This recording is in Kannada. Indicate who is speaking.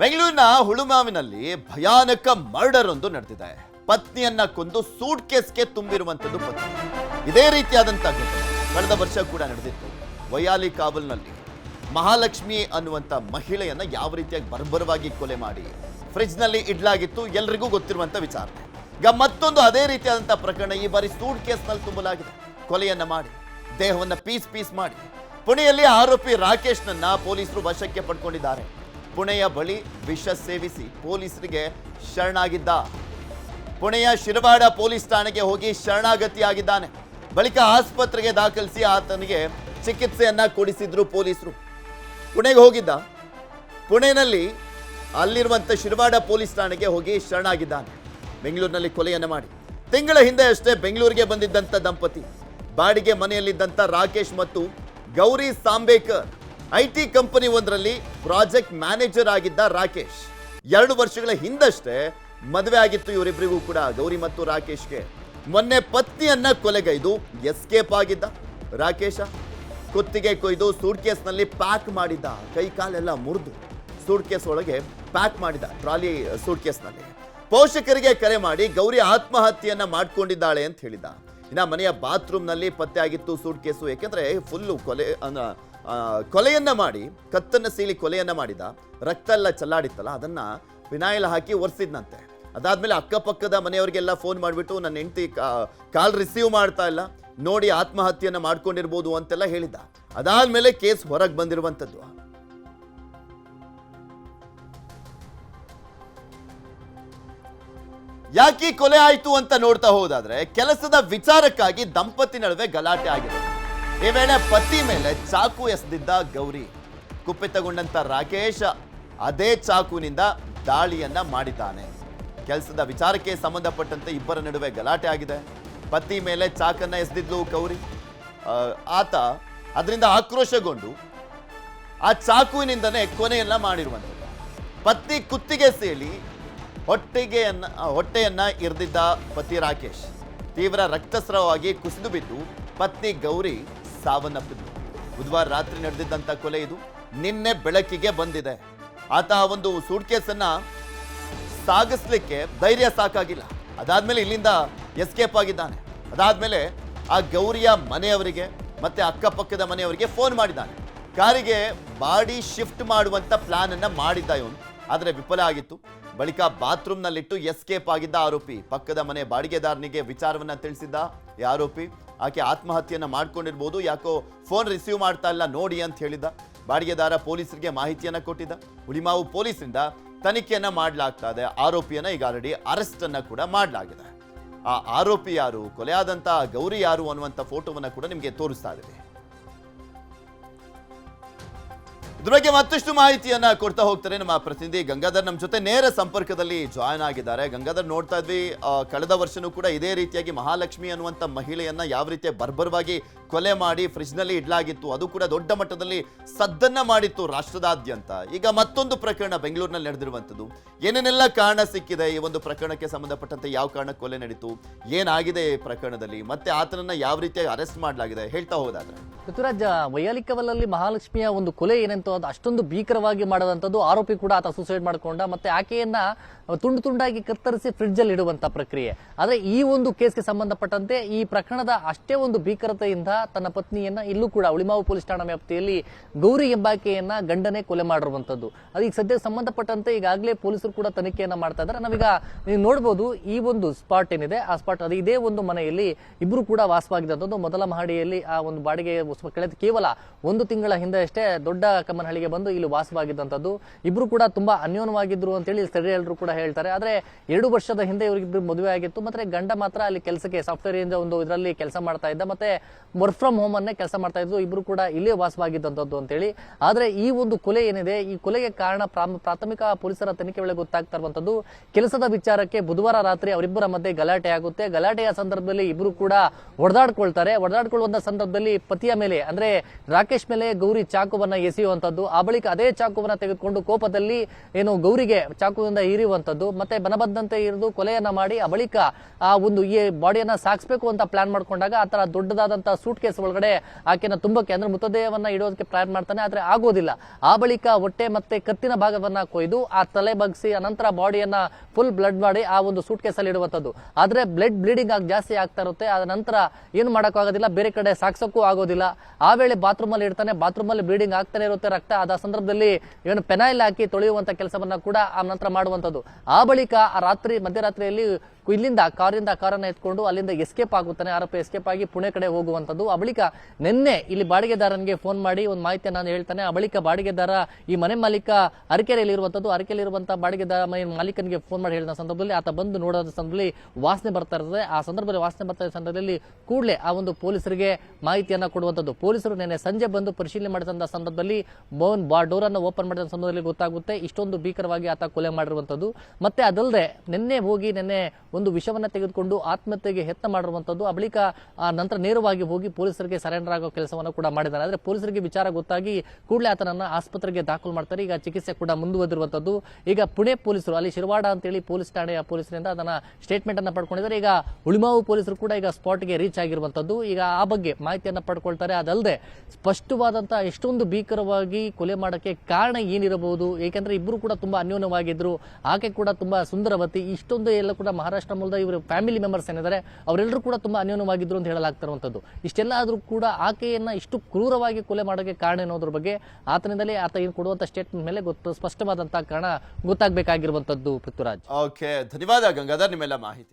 Speaker 1: ಬೆಂಗಳೂರಿನ ಹುಳುಮಾವಿನಲ್ಲಿ ಭಯಾನಕ ಮರ್ಡರ್ ಒಂದು ನಡೆದಿದೆ. ಪತ್ನಿಯನ್ನ ಕೊಂದು ಸೂಟ್ ಕೇಸ್ಗೆ ತುಂಬಿರುವಂತದ್ದು ಪತ್ನಿ. ಇದೇ ರೀತಿಯಾದಂತ ಘಟನೆ ಕಳೆದ ವರ್ಷ ಕೂಡ ನಡೆದಿತ್ತು. ವಯಾಲಿ ಕಾಬಲ್ನಲ್ಲಿ ಮಹಾಲಕ್ಷ್ಮಿ ಅನ್ನುವಂತ ಮಹಿಳೆಯನ್ನ ಯಾವ ರೀತಿಯಾಗಿ ಬರ್ಬರವಾಗಿ ಕೊಲೆ ಮಾಡಿ ಫ್ರಿಜ್ನಲ್ಲಿ ಇಡ್ಲಾಗಿತ್ತು ಎಲ್ರಿಗೂ ಗೊತ್ತಿರುವಂತ ವಿಚಾರ ಈಗ ಮತ್ತೊಂದು ಅದೇ ರೀತಿಯಾದಂತ ಪ್ರಕರಣ ಈ ಬಾರಿ ಸೂಟ್ ಕೇಸ್ನಲ್ಲಿ ತುಂಬಲಾಗಿದೆ. ಕೊಲೆಯನ್ನ ಮಾಡಿ, ದೇಹವನ್ನ ಪೀಸ್ ಪೀಸ್ ಮಾಡಿ. ಪುಣೆಯಲ್ಲಿ ಆರೋಪಿ ರಾಕೇಶ್ನನ್ನ ಪೊಲೀಸರು ವಶಕ್ಕೆ ಪಡ್ಕೊಂಡಿದ್ದಾರೆ. ಪುಣೆಯ ಬಳಿ ವಿಷ ಸೇವಿಸಿ ಪೊಲೀಸರಿಗೆ ಶರಣಾಗಿದ್ದ. ಪುಣೆಯ ಶಿರವಾಡ ಪೊಲೀಸ್ ಠಾಣೆಗೆ ಹೋಗಿ ಶರಣಾಗತಿಯಾಗಿದ್ದಾನೆ. ಬಳಿಕ ಆಸ್ಪತ್ರೆಗೆ ದಾಖಲಿಸಿ ಆತನಿಗೆ ಚಿಕಿತ್ಸೆಯನ್ನ ಕೊಡಿಸಿದ್ರು ಪೊಲೀಸರು. ಪುಣೆಗೆ ಹೋಗಿದ್ದ. ಪುಣೆನಲ್ಲಿ ಅಲ್ಲಿರುವಂಥ ಶಿರವಾಡ ಪೊಲೀಸ್ ಠಾಣೆಗೆ ಹೋಗಿ ಶರಣಾಗಿದ್ದಾನೆ. ಬೆಂಗಳೂರಿನಲ್ಲಿ ಕೊಲೆಯನ್ನು ಮಾಡಿ. ತಿಂಗಳ ಹಿಂದೆ ಅಷ್ಟೇ ಬೆಂಗಳೂರಿಗೆ ಬಂದಿದ್ದಂಥ ದಂಪತಿ. ಬಾಡಿಗೆ ಮನೆಯಲ್ಲಿದ್ದಂಥ ರಾಕೇಶ್ ಮತ್ತು Gauri Sambekar I T company ಒಂದರಲ್ಲಿ ಪ್ರಾಜೆಕ್ಟ್ ಮ್ಯಾನೇಜರ್ ಆಗಿದ್ದ ರಾಕೇಶ್. ಎರಡು ವರ್ಷಗಳ ಹಿಂದಷ್ಟೇ ಮದುವೆ ಆಗಿತ್ತು ಇವರಿಬ್ಬರಿಗೂ ಕೂಡ ಗೌರಿ ಮತ್ತು ರಾಕೇಶ್ಗೆ. ಮೊನ್ನೆ ಪತ್ನಿಯನ್ನ ಕೊಲೆಗೈದು ಎಸ್ಕೇಪ್ ಆಗಿದ್ದ ರಾಕೇಶ. ಕುತ್ತಿಗೆ ಕೊಯ್ದು ಸೂಟ್ ಕೇಸ್ನಲ್ಲಿ ಪ್ಯಾಕ್ ಮಾಡಿದ್ದ, ಕೈ ಕಾಲೆಲ್ಲ ಮುರಿದು ಸೂಟ್ ಕೇಸ್ ಒಳಗೆ ಪ್ಯಾಕ್ ಮಾಡಿದ ಟ್ರಾಲಿ ಸೂಟ್ ಕೇಸ್ನಲ್ಲಿ ಪೋಷಕರಿಗೆ ಕರೆ ಮಾಡಿ ಗೌರಿ ಆತ್ಮಹತ್ಯೆಯನ್ನ ಮಾಡ್ಕೊಂಡಿದ್ದಾಳೆ ಅಂತ ಹೇಳಿದ. ಇನ್ನ ಮನೆಯ ಬಾತ್ರೂಮ್ನಲ್ಲಿ ಪತ್ತೆ ಆಗಿತ್ತು ಸೂಟ್ ಕೇಸು ಯಾಕೆಂದ್ರೆ ಫುಲ್ಲು ಕೊಲೆ ಕೊಲೆಯನ್ನ ಮಾಡಿ, ಕತ್ತನ್ನ ಸೀಳಿ ಕೊಲೆಯನ್ನ ಮಾಡಿದ ರಕ್ತ ಎಲ್ಲ ಚಲ್ಲಾಡಿತ್ತಲ್ಲ, ಅದನ್ನ ವಿನಾಯಿಲ್ ಹಾಕಿ ಒರೆಸಿದ್ನಂತೆ. ಅದಾದ್ಮೇಲೆ ಅಕ್ಕಪಕ್ಕದ ಮನೆಯವರಿಗೆಲ್ಲ ಫೋನ್ ಮಾಡಿಬಿಟ್ಟು, ನನ್ನ ಹೆಂಡತಿ ಕಾಲ್ ರಿಸೀವ್ ಮಾಡ್ತಾ ಇಲ್ಲ, ನೋಡಿ ಆತ್ಮಹತ್ಯೆಯನ್ನು ಮಾಡ್ಕೊಂಡಿರ್ಬೋದು ಅಂತೆಲ್ಲ ಹೇಳಿದ್ದ ಅದಾದ್ಮೇಲೆ ಕೇಸ್ ಹೊರಗೆ ಬಂದಿರುವಂಥದ್ದು ಯಾಕೆ ಕೊಲೆ ಆಯಿತು ಅಂತ ನೋಡ್ತಾ ಹೋದಾದ್ರೆ, ಕೆಲಸದ ವಿಚಾರಕ್ಕಾಗಿ ದಂಪತಿ ನಡುವೆ ಗಲಾಟೆ ಆಗಿದೆ. ಈ ವೇಳೆ ಪತಿ ಮೇಲೆ ಚಾಕು ಎಸೆದಿದ್ದ ಗೌರಿ ಕುಪಿತಗೊಂಡಂತ ರಾಕೇಶ್ ಅದೇ ಚಾಕುವಿನಿಂದ ದಾಳಿಯನ್ನ ಮಾಡಿದ್ದಾನೆ. ಕೆಲಸದ ವಿಚಾರಕ್ಕೆ ಸಂಬಂಧಪಟ್ಟಂತೆ ಇಬ್ಬರ ನಡುವೆ ಗಲಾಟೆ ಆಗಿದೆ. ಪತಿ ಮೇಲೆ ಚಾಕನ್ನ ಎಸೆದಿದ್ಲು ಗೌರಿ. ಆತ ಅದರಿಂದ ಆಕ್ರೋಶಗೊಂಡು ಆ ಚಾಕುವಿನಿಂದನೇ ಕೊನೆಯನ್ನ ಮಾಡಿರುವಂಥದ್ದು ಪತ್ನಿ ಕುತ್ತಿಗೆ ಸೇಳಿ ಹೊಟ್ಟೆಗೆಯನ್ನ ಹೊಟ್ಟೆಯನ್ನ ಇರ್ದಿದ್ದ ಪತಿ ರಾಕೇಶ್ ತೀವ್ರ ರಕ್ತಸ್ರಾವವಾಗಿ ಕುಸಿದು ಬಿದ್ದು ಪತ್ನಿ ಗೌರಿ ಸಾವನ್ನಪ್ಪಿದ್ರು ಬುಧವಾರ ರಾತ್ರಿ ನಡೆದಿದ್ದಂಥ ಕೊಲೆ ಇದು ನಿನ್ನೆ ಬೆಳಕಿಗೆ ಬಂದಿದೆ. ಆತ ಒಂದು ಒಂದು ಸೂಟ್ಕೇಸನ್ನ ಸಾಗಿಸ್ಲಿಕ್ಕೆ ಧೈರ್ಯ ಸಾಕಾಗಿಲ್ಲ. ಅದಾದ್ಮೇಲೆ ಇಲ್ಲಿಂದ ಎಸ್ಕೇಪ್ ಆಗಿದ್ದಾನೆ. ಅದಾದ್ಮೇಲೆ ಆ ಗೌರಿಯ ಮನೆಯವರಿಗೆ ಮತ್ತೆ ಅಕ್ಕಪಕ್ಕದ ಮನೆಯವರಿಗೆ ಫೋನ್ ಮಾಡಿದ್ದಾನೆ. ಕಾರಿಗೆ ಬಾಡಿ ಶಿಫ್ಟ್ ಮಾಡುವಂತ ಪ್ಲಾನ್ ಅನ್ನ ಮಾಡಿದ್ದ ಇವನು. ಆದರೆ ವಿಫಲ ಆಗಿತ್ತು. ಬಳಿಕ ಬಾತ್ರೂಮ್ನಲ್ಲಿಟ್ಟು ಎಸ್ಕೇಪ್ ಆಗಿದ್ದ ಆರೋಪಿ. ಪಕ್ಕದ ಮನೆ ಬಾಡಿಗೆದಾರನಿಗೆ ವಿಚಾರವನ್ನ ತಿಳಿಸಿದ್ದ ಈ ಆರೋಪಿ. ಆಕೆ ಆತ್ಮಹತ್ಯೆಯನ್ನು ಮಾಡ್ಕೊಂಡಿರ್ಬೋದು, ಯಾಕೋ ಫೋನ್ ರಿಸೀವ್ ಮಾಡ್ತಾ ಇಲ್ಲ ನೋಡಿ ಅಂತ ಹೇಳಿದ್ದ. ಬಾಡಿಗೆದಾರ ಪೊಲೀಸರಿಗೆ ಮಾಹಿತಿಯನ್ನು ಕೊಟ್ಟಿದ್ದ. ಹುಳಿಮಾವು ಪೊಲೀಸರಿಂದ ತನಿಖೆಯನ್ನ ಮಾಡಲಾಗ್ತಾ ಇದೆ ಆರೋಪಿಯನ್ನ ಈಗ ಆಲ್ರೆಡಿ ಅರೆಸ್ಟ್ ಅನ್ನ ಕೂಡ ಮಾಡಲಾಗಿದೆ. ಆ ಆರೋಪಿ ಯಾರು ಕೊಲೆಯಾದಂಥ ಗೌರಿ ಯಾರು ಅನ್ನುವಂಥ ಫೋಟೋವನ್ನು ಕೂಡ ನಿಮಗೆ ತೋರಿಸ್ತಾ ಇದ್ದೀವಿ. ಇದ್ರ ಬಗ್ಗೆ ಮತ್ತಷ್ಟು ಮಾಹಿತಿಯನ್ನ ಕೊಡ್ತಾ ಹೋಗ್ತಾರೆ ನಮ್ಮ ಪ್ರತಿನಿಧಿ ಗಂಗಾಧರ್. ನಮ್ಮ ಜೊತೆ ನೇರ ಸಂಪರ್ಕದಲ್ಲಿ ಜಾಯ್ನ್ ಆಗಿದ್ದಾರೆ. ಗಂಗಾಧರ್, ನೋಡ್ತಾ ಇದ್ವಿ ಕಳೆದ ವರ್ಷನೂ ಕೂಡ ಇದೇ ರೀತಿಯಾಗಿ ಮಹಾಲಕ್ಷ್ಮಿ ಅನ್ನುವಂಥ ಮಹಿಳೆಯನ್ನ ಯಾವ ರೀತಿಯ ಬರ್ಬರವಾಗಿ ಕೊಲೆ ಮಾಡಿ ಫ್ರಿಜ್ನಲ್ಲಿ ಇಡ್ಲಾಗಿತ್ತು. ಅದು ಕೂಡ ದೊಡ್ಡ ಮಟ್ಟದಲ್ಲಿ ಸದ್ದನ್ನ ಮಾಡಿತ್ತು ರಾಷ್ಟ್ರದಾದ್ಯಂತ. ಈಗ ಮತ್ತೊಂದು ಪ್ರಕರಣ ಬೆಂಗಳೂರಿನಲ್ಲಿ ನಡೆದಿರುವಂಥದ್ದು. ಏನೇನೆಲ್ಲ ಕಾರಣ ಸಿಕ್ಕಿದೆ? ಈ ಒಂದು ಪ್ರಕರಣಕ್ಕೆ ಸಂಬಂಧಪಟ್ಟಂತೆ ಯಾವ ಕಾರಣ ಕೊಲೆ ನಡೀತು? ಏನಾಗಿದೆ ಈ ಪ್ರಕರಣದಲ್ಲಿ? ಮತ್ತೆ ಆತನನ್ನ ಯಾವ ರೀತಿಯಾಗಿ ಅರೆಸ್ಟ್ ಮಾಡಲಾಗಿದೆ ಹೇಳ್ತಾ ಹೋದಾದ್ರೆ.
Speaker 2: ಋತುರಾಜ ವೈಯಾಲಿಕವಲ್ಲಲ್ಲಿ ಮಹಾಲಕ್ಷ್ಮಿಯ ಒಂದು ಕೊಲೆ ಏನಂತ ಅದು ಅಷ್ಟೊಂದು ಭೀಕರವಾಗಿ ಮಾಡಿದಂಥದ್ದು ಆರೋಪಿ ಕೂಡ ಆತ ಸೂಸೈಡ್ ಮಾಡಿಕೊಂಡ ಮತ್ತೆ ಆಕೆಯನ್ನ ತುಂಡು ತುಂಡಾಗಿ ಕತ್ತರಿಸಿ ಫ್ರಿಡ್ಜ್ ಅಲ್ಲಿ ಇಡುವಂತ ಪ್ರಕ್ರಿಯೆ. ಆದ್ರೆ ಈ ಒಂದು ಕೇಸ್ಗೆ ಸಂಬಂಧಪಟ್ಟಂತೆ ಈ ಪ್ರಕರಣದ ಅಷ್ಟೇ ಒಂದು ಭೀಕರತೆಯಿಂದ ತನ್ನ ಪತ್ನಿಯನ್ನ ಇಲ್ಲೂ ಕೂಡ ಉಳಿಮಾವು ಪೊಲೀಸ್ ಠಾಣಾ ವ್ಯಾಪ್ತಿಯಲ್ಲಿ ಗೌರಿ ಎಂಬಾಕೆಯನ್ನ ಗಂಡನೇ ಕೊಲೆ ಮಾಡಿರುವಂತದ್ದು ಅದು ಈಗ ಸದ್ಯಕ್ಕೆ ಸಂಬಂಧಪಟ್ಟಂತೆ ಈಗಾಗಲೇ ಪೊಲೀಸರು ಕೂಡ ತನಿಖೆಯನ್ನ ಮಾಡ್ತಾ ಇದ್ದಾರೆ. ನಾವೀಗ ನೀವು ನೋಡಬಹುದು ಈ ಒಂದು ಸ್ಪಾಟ್ ಏನಿದೆ. ಆ ಸ್ಪಾಟ್ ಅದು ಇದೇ ಒಂದು ಮನೆಯಲ್ಲಿ ಇಬ್ರು ಕೂಡ ವಾಸವಾಗಿದ್ದಂಥದ್ದು. ಮೊದಲ ಮಹಡಿಯಲ್ಲಿ ಆ ಒಂದು ಬಾಡಿಗೆ ಕೇವಲ ಒಂದು ತಿಂಗಳ ಹಿಂದೆ ಅಷ್ಟೇ ದೊಡ್ಡ ಕಮ್ಮನಹಳ್ಳಿಗೆ ಬಂದು ಇಲ್ಲಿ ವಾಸವಾಗಿದ್ದಂಥದ್ದು. ಇಬ್ರು ಕೂಡ ತುಂಬಾ ಅನ್ಯೋನ್ಯವಾಗಿದ್ರು ಅಂತೇಳಿ ಸ್ಥಳೀಯರು ಕೂಡ ಹೇಳ್ತಾರೆ. ಆದ್ರೆ ಎರಡು ವರ್ಷದ ಹಿಂದೆ ಇವರಿಗಿಬ್ರು ಮದುವೆ ಆಗಿತ್ತು. ಮತ್ತೆ ಗಂಡ ಮಾತ್ರ ಅಲ್ಲಿ ಕೆಲಸಕ್ಕೆ ಸಾಫ್ಟ್ವೇರ್ ಇಂದ ಒಂದು ಇದರಲ್ಲಿ ಕೆಲಸ ಮಾಡ್ತಾ ಇದ್ದ. ಮತ್ತೆ ವರ್ಕ್ ಫ್ರಮ್ ಹೋಮ್ ಅನ್ನೇ ಕೆಲಸ ಮಾಡ್ತಾ ಇದ್ರು. ಇಬ್ರು ಕೂಡ ಇಲ್ಲೇ ವಾಸವಾಗಿದ್ದಂಥದ್ದು ಅಂತೇಳಿ ಆದ್ರೆ ಈ ಒಂದು ಕೊಲೆ ಏನಿದೆ, ಈ ಕೊಲೆಗೆ ಕಾರಣ ಪ್ರಾಥಮಿಕ ಪೊಲೀಸರ ತನಿಖೆ ವೇಳೆ ಗೊತ್ತಾಗ್ತಾ ಇರುವಂತದ್ದು ಕೆಲಸದ ವಿಚಾರಕ್ಕೆ ಬುಧವಾರ ರಾತ್ರಿ ಅವರಿಬ್ಬರ ಮಧ್ಯೆ ಗಲಾಟೆ ಆಗುತ್ತೆ. ಗಲಾಟೆಯ ಸಂದರ್ಭದಲ್ಲಿ ಇಬ್ರು ಕೂಡ ಹೊಡೆದಾಡ್ಕೊಳ್ತಾರೆ ಹೊಡೆದಾಡ್ಕೊಳ್ಳುವಂತ ಸಂದರ್ಭದಲ್ಲಿ ಪತಿಯ ಮೇಲೆ, ಅಂದ್ರೆ ರಾಕೇಶ್ ಮೇಲೆ ಗೌರಿ ಚಾಕುವನ್ನ ಎಸೆಯುವಂತದ್ದು ಆ ಬಳಿಕ ಅದೇ ಚಾಕುವನ್ನ ತೆಗೆದುಕೊಂಡು ಕೋಪದಲ್ಲಿ ಏನು ಗೌರಿಗೆ ಚಾಕುವಿಂದ ಹೀರಿಯುವಂಥದ್ದು ಮತ್ತೆ ಬನಬದ್ದಂತೆ ಇರಿದು ಕೊಲೆಯನ್ನ ಮಾಡಿ ಆ ಬಳಿಕ ಆ ಒಂದು ಈ ಬಾಡಿಯನ್ನ ಸಾಗಿಸ್ಬೇಕು ಅಂತ ಪ್ಲಾನ್ ಮಾಡ್ಕೊಂಡಾಗ ಆ ತರ ದೊಡ್ಡದಾದಂತಹ ಸೂಟ್ ಕೇಸ್ ಒಳಗಡೆ ಆಕೆನ ತುಂಬಕ್ಕೆ ಅಂದ್ರೆ ಮೃತದೇಹವನ್ನ ಇಡೋದಕ್ಕೆ ಪ್ಲಾನ್ ಮಾಡ್ತಾನೆ, ಆದ್ರೆ ಆಗೋದಿಲ್ಲ. ಆ ಬಳಿಕ ಹೊಟ್ಟೆ ಮತ್ತೆ ಕತ್ತಿನ ಭಾಗವನ್ನ ಕೊಯ್ದು ಆ ತಲೆ ಬಗ್ಸಿ ಅನಂತರ ಬಾಡಿಯನ್ನ ಫುಲ್ ಬ್ಲಡ್ ಮಾಡಿ ಆ ಒಂದು ಸೂಟ್ ಕೇಸಲ್ಲಿ ಅಲ್ಲಿ ಇಡುವಂತದ್ದು. ಆದ್ರೆ ಬ್ಲಡ್ ಬ್ಲೀಡಿಂಗ್ ಆಗಿ ಜಾಸ್ತಿ ಆಗ್ತಾ ಇರುತ್ತೆ. ಅದ ನಂತರ ಏನು ಮಾಡೋಕ್ಕಾಗೋದಿಲ್ಲ. ಬೇರೆ ಕಡೆ ಸಾಕ್ಸಕ್ಕೂ ಆಗೋದಿಲ್ಲ. ಆ ವೇಳೆ ಬಾತ್ರೂಮ್ ಅಲ್ಲಿ ಇಡ್ತಾನೆ ಬಾತ್ರೂಮ್ ಅಲ್ಲಿ ಬ್ಲೀಡಿಂಗ್ ಆಗ್ತಾನೆ ಇರುತ್ತೆ. ರಕ್ತ ಆದ ಸಂದರ್ಭದಲ್ಲಿ ಏನು ಪೆನಾಯಿಲ್ ಹಾಕಿ ತೊಳೆಯುವಂತ ಕೆಲಸವನ್ನ ಕೂಡ ಆ ನಂತರ ಮಾಡುವಂತದ್ದು ಆ ಬಳಿಕ ಆ ರಾತ್ರಿ, ಮಧ್ಯರಾತ್ರಿಯಲ್ಲಿ ಇಲ್ಲಿಂದ ಕಾರಿಂದ ಕಾರನ್ನ ಎತ್ಕೊಂಡು ಅಲ್ಲಿಂದ ಎಸ್ಕೇಪ್ ಆಗುತ್ತಾನೆ. ಆರೋಪಿ ಎಸ್ಕೇಪ್ ಆಗಿ ಪುಣೆ ಕಡೆ ಹೋಗುವಂತದ್ದು ಆ ಬಳಿಕ ನಿನ್ನೆ ಇಲ್ಲಿ ಬಾಡಿಗೆದಾರನಿಗೆ ಫೋನ್ ಮಾಡಿ ಒಂದು ಮಾಹಿತಿಯನ್ನು ನಾನು ಹೇಳ್ತಾನೆ. ಆ ಬಳಿಕ ಬಾಡಿಗೆದಾರ, ಈ ಮನೆ ಮಾಲೀಕ ಅರಕೆರೆಯಲ್ಲಿ ಇರುವಂತದ್ದು ಅರಕೆಯಲ್ಲಿ ಇರುವಂತಹ ಬಾಡಿಗೆದಾರ ಮನೆ ಮಾಲೀಕನಿಗೆ ಫೋನ್ ಮಾಡಿ ಹೇಳಿದ ಸಂದರ್ಭದಲ್ಲಿ ಆತ ಬಂದು ನೋಡೋದ ಸಂದರ್ಭದಲ್ಲಿ ವಾಸನೆ ಬರ್ತಾ ಇರ್ತದೆ. ಆ ಸಂದರ್ಭದಲ್ಲಿ ವಾಸನೆ ಬರ್ತಾ ಇರೋ ಸಂದರ್ಭದಲ್ಲಿ ಕೂಡಲೇ ಆ ಒಂದು ಪೊಲೀಸರಿಗೆ ಮಾಹಿತಿಯನ್ನ ಕೊಡುವಂತದ್ದು ಪೊಲೀಸರು ನಿನ್ನೆ ಸಂಜೆ ಬಂದು ಪರಿಶೀಲನೆ ಮಾಡಿದಂತಹ ಸಂದರ್ಭದಲ್ಲಿ ಮೌನ್ ಬಾ ಡೋರ್ ಅನ್ನು ಓಪನ್ ಮಾಡಿದ ಸಂದರ್ಭದಲ್ಲಿ ಗೊತ್ತಾಗುತ್ತೆ. ಇಷ್ಟೊಂದು ಭೀಕರವಾಗಿ ಆತ ಕೊಲೆ ಮಾಡಿರುವಂತದ್ದು ಮತ್ತೆ ಅದಲ್ಲದೆ ನಿನ್ನೆ ಹೋಗಿ ನಿನ್ನೆ ಒಂದು ವಿಷವನ್ನ ತೆಗೆದುಕೊಂಡು ಆತ್ಮಹತ್ಯೆಗೆ ಯತ್ನ ಮಾಡಿರುವಂತದ್ದು, ಆ ಬಳಿಕ ನಂತರ ನೇರವಾಗಿ ಹೋಗಿ ಪೊಲೀಸರಿಗೆ ಸರೆಂಡರ್ ಆಗೋ ಕೆಲಸವನ್ನು ಕೂಡ ಮಾಡಿದ್ದಾರೆ. ಆದ್ರೆ ಪೊಲೀಸರಿಗೆ ವಿಚಾರ ಗೊತ್ತಾಗಿ ಕೂಡಲೇ ಆತನನ್ನ ಆಸ್ಪತ್ರೆಗೆ ದಾಖಲು ಮಾಡ್ತಾರೆ. ಈಗ ಚಿಕಿತ್ಸೆ ಕೂಡ ಮುಂದುವರೆದಿರುವಂತದ್ದು. ಈಗ ಪುಣೆ ಪೊಲೀಸರು, ಅಲ್ಲಿ ಶಿರವಾಡ ಅಂತೇಳಿ ಪೊಲೀಸ್ ಠಾಣೆಯ ಪೊಲೀಸರಿಂದ ಅದನ್ನ ಸ್ಟೇಟ್ಮೆಂಟ್ ಅನ್ನ ಪಡ್ಕೊಂಡಿದ್ದಾರೆ. ಈಗ ಉಳಿಮಾವು ಪೊಲೀಸರು ಕೂಡ ಈಗ ಸ್ಪಾಟ್ಗೆ ರೀಚ್ ಆಗಿರುವಂತದ್ದು. ಈಗ ಆ ಬಗ್ಗೆ ಮಾಹಿತಿಯನ್ನ ಪಡ್ಕೊಳ್ತಾರೆ. ಅದಲ್ಲದೆ ಸ್ಪಷ್ಟವಾದಂತಹ ಎಷ್ಟೊಂದು ಭೀಕರವಾಗಿ ಕೊಲೆ ಮಾಡಕ್ಕೆ ಕಾರಣ ಏನಿರಬಹುದು? ಏಕೆಂದ್ರೆ ಇಬ್ಬರು ಕೂಡ ತುಂಬಾ ಅನ್ಯೋನ್ಯವಾಗಿದ್ರು. ಆಕೆ ಕೂಡ ತುಂಬಾ ಸುಂದರವತಿ. ಇಷ್ಟೊಂದು ಎಲ್ಲ ಕೂಡ ಮಹಾರಾಷ್ಟ್ರ ಮೂಲದ ಇವರು ಫ್ಯಾಮಿಲಿ ಮೆಂಬರ್ಸ್ ಏನಿದ್ದಾರೆ ಅವರೆಲ್ಲರೂ ಕೂಡ ತುಂಬಾ ಅನ್ಯೋನ್ಯವಾಗಿದ್ರು ಅಂತ ಹೇಳಲಾಗ್ತಿರುವಂಥದ್ದು. ಇಷ್ಟೆಲ್ಲ ಆದರೂ ಕೂಡ ಆಕೆಯನ್ನ ಇಷ್ಟು ಕ್ರೂರವಾಗಿ ಕೊಲೆ ಮಾಡೋಕೆ ಕಾರಣ ಅನ್ನೋದ್ರ ಬಗ್ಗೆ ಆತನಿಂದಲೇ ಆತ ಏನು ಕೊಡುವಂಥ ಸ್ಟೇಟ್ಮೆಂಟ್ ಮೇಲೆ ಗೊತ್ತು ಸ್ಪಷ್ಟವಾದಂಥ ಕಾರಣ ಗೊತ್ತಾಗಬೇಕಾಗಿರುವಂತದ್ದು ಪೃಥ್ವಿರಾಜ್.
Speaker 1: ಓಕೆ ಧನ್ಯವಾದ ಗಂಗಾಧರ್, ನಿಮ್ಮೆಲ್ಲ ಮಾಹಿತಿ.